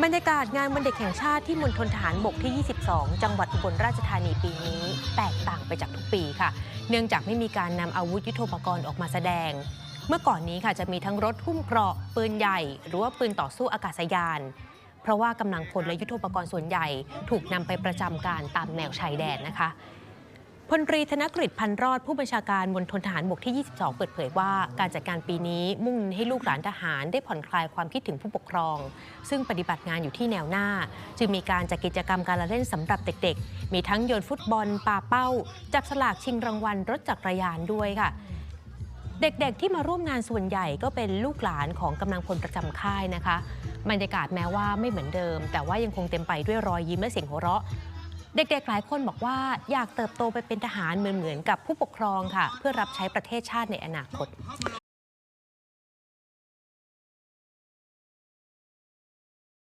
บรรยากาศงานวันเด็กแห่งชาติที่มณฑลทหารบกที่ 22 จังหวัดอุบลราชธานีปีนี้ แตกต่างไปจากทุกปีค่ะ เนื่องจากไม่มีการนำอาวุธยุโทโธปกรณ์ออกมาแสดง เมื่อก่อนนี้ค่ะจะมีทั้งรถหุ้มเกราะปืนใหญ่ หรือว่าปืนต่อสู้อากาศยาน เพราะว่ากำลังพลและยุทโธปกรณ์ส่วนใหญ่ ถูกนำไปประจำการตามแนวชายแดนนะคะ พลตรีธนกฤษพันรอดผู้บัญชาการมณฑลทหารบกที่ 22 เปิดเผยว่า การจัดการปีนี้มุ่งให้ลูกหลานทหารได้ผ่อนคลายความคิดถึงผู้ปกครอง ซึ่งปฏิบัติงานอยู่ที่แนวหน้า จึงมีการจัดกิจกรรมการละเล่นสำหรับเด็กๆ มีทั้งโยนฟุตบอลปาเป้า จับสลากชิงรางวัลรถจักรยานด้วยค่ะ เด็กๆที่มาร่วมงานส่วนใหญ่ก็เป็นลูกหลานของกำลังพลประจำค่ายนะคะบรรยากาศแม้ว่าไม่เหมือนเดิม แต่ว่ายังคงเต็มไปด้วยรอยยิ้มและเสียงหัวเราะ เด็กๆ หลายคนบอกว่าอยากเติบโตไปเป็นทหารเหมือนๆกับผู้ปกครองค่ะ เพื่อรับใช้ประเทศชาติในอนาคต